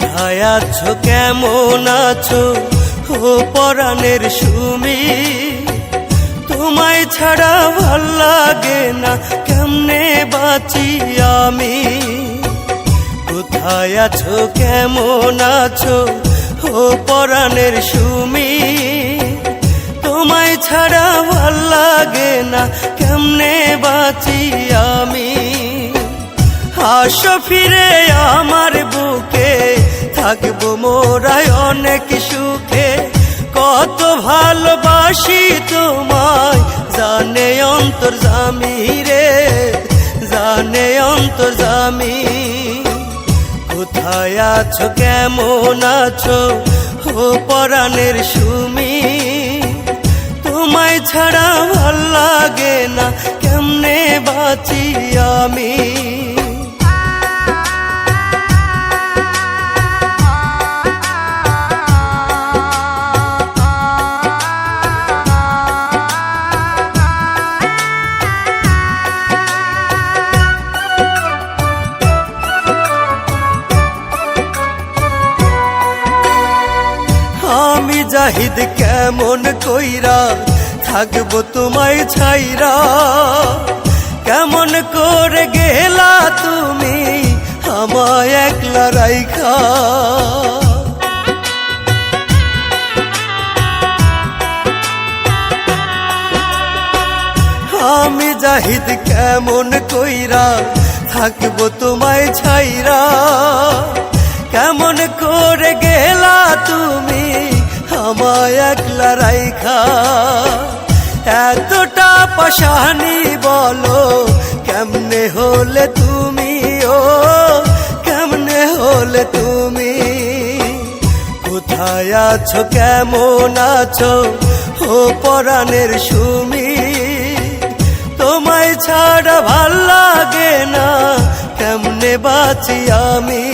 কোথায় আছো? কেমন আছো? ও পরাণের সুমি, তোমায় ছাড়া ভালো লাগে না, কেমনে বাঁচি আমি? কোথায় আছো? কেমন আছো? ও পরাণের সুমি, তোমায় ছাড়া ভালো লাগে না, কেমনে বাঁচি আমি? আসো ফিরে আমার বুকে থাকব মোরাই অনেক সুখে। কত ভালোবাসি তোমায়, জানে অন্তর জামি রে জানে অন্তর জামি। কোথায় আছো, কেমন আছো, ও পরাণের সুমি? তোমায় ছাড়া ভালো লাগে না, কেমনে বাঁচি আমি? জাহিদ কেমন কইরা থাকব তোমায় ছাইরা? কেমন করে গেলা তুমি আমায় একলা রাইখা? আমি জাহিদ কেমন কইরা থাকব তোমায় ছাইরা? আমায় একলা রাইখা। এতটা পাশানি বলো, কেমনে হলে তুমি ও, কেমনে হলে তুমি? কোথায় আছো, কেমন আছো, ও পরাণের সুমি? তোমায় ছাড়া ভালো লাগে না, কেমনে বাঁচি আমি?